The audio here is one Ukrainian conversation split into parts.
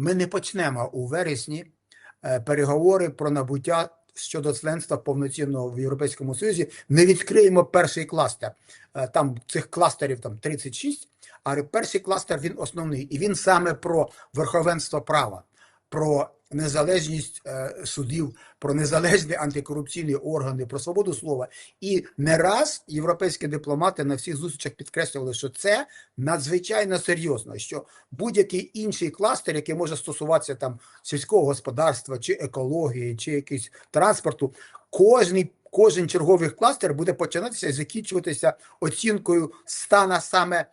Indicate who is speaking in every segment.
Speaker 1: Ми не почнемо у вересні е, переговори про набуття щодо членства повноцінного в Європейському Союзі. Не відкриємо перший кластер. Е, Там цих кластерів там 36, а перший кластер він основний, і він саме про верховенство права, про незалежність е, судів, про незалежні антикорупційні органи, про свободу слова. І не раз європейські дипломати на всіх зустрічах підкреслювали, що це надзвичайно серйозно, що будь-який інший кластер, який може стосуватися там сільського господарства, чи екології, чи якийсь транспорту, кожний. Кожен черговий кластер буде починатися і закінчуватися оцінкою стана саме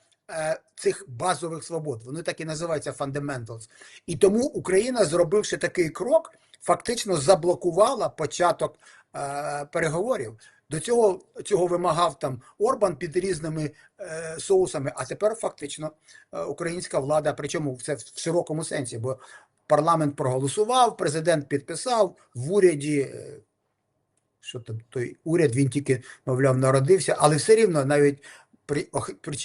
Speaker 1: цих базових свобод. Вони так і називаються fundamentals. І тому Україна, зробивши такий крок, фактично заблокувала початок е, переговорів. До цього цього вимагав там Орбан під різними е, соусами. А тепер фактично е, українська влада, причому це в широкому сенсі, бо парламент проголосував, президент підписав в уряді. е, Що там той уряд він тільки, мовляв, народився, але все рівно навіть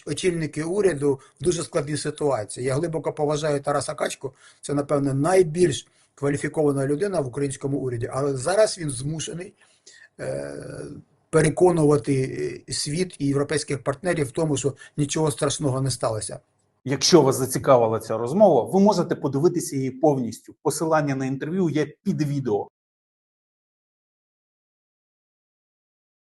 Speaker 1: очільники уряду в дуже складній ситуації. Я глибоко поважаю Тараса Качку, це, напевно, найбільш кваліфікована людина в українському уряді, але зараз він змушений е, переконувати е, світ і європейських партнерів в тому, що нічого страшного не сталося.
Speaker 2: Якщо вас зацікавила ця розмова, ви можете подивитися її повністю. Посилання на інтерв'ю є під відео.